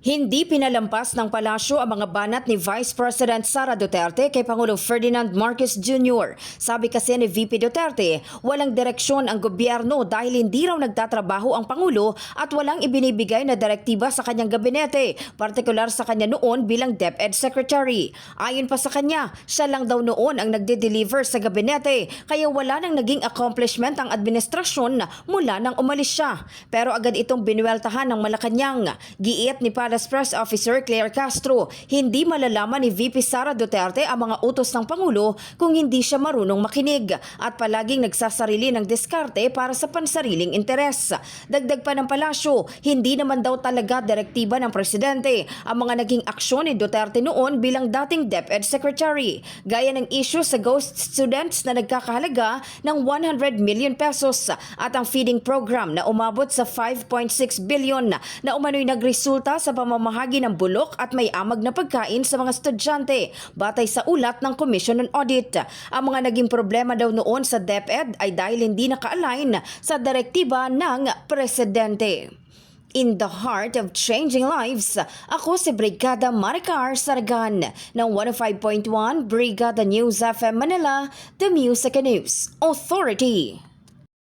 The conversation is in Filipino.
Hindi pinalampas ng palasyo ang mga banat ni Vice President Sara Duterte kay Pangulong Ferdinand Marcos Jr. Sabi kasi ni VP Duterte, walang direksyon ang gobyerno dahil hindi raw nagtatrabaho ang Pangulo at walang ibinibigay na direktiba sa kanyang gabinete, partikular sa kanya noon bilang DepEd Secretary. Ayon pa sa kanya, siya lang daw noon ang nagde-deliver sa gabinete kaya wala nang naging accomplishment ang administrasyon mula nang umalis siya. Pero agad itong binueltahan ng Malacanang. Giit ni Palace Press Officer Claire Castro, hindi malalaman ni VP Sara Duterte ang mga utos ng Pangulo kung hindi siya marunong makinig at palaging nagsasarili ng diskarte para sa pansariling interes. Dagdag pa ng palasyo, hindi naman daw talaga direktiba ng presidente ang mga naging aksyon ni Duterte noon bilang dating DepEd Secretary, gaya ng issue sa ghost students na nagkakahalaga ng 100 million pesos at ang feeding program na umabot sa 5.6 billion na umano'y nagresulta sa pamamahagi ng bulok at may amag na pagkain sa mga estudyante batay sa ulat ng Commission on Audit. Ang mga naging problema daw noon sa DepEd ay dahil hindi naka-align sa direktiba ng presidente. In the heart of changing lives, ako si Brigada Maricar Saragan ng 105.1 Brigada News FM Manila, The Music News Authority.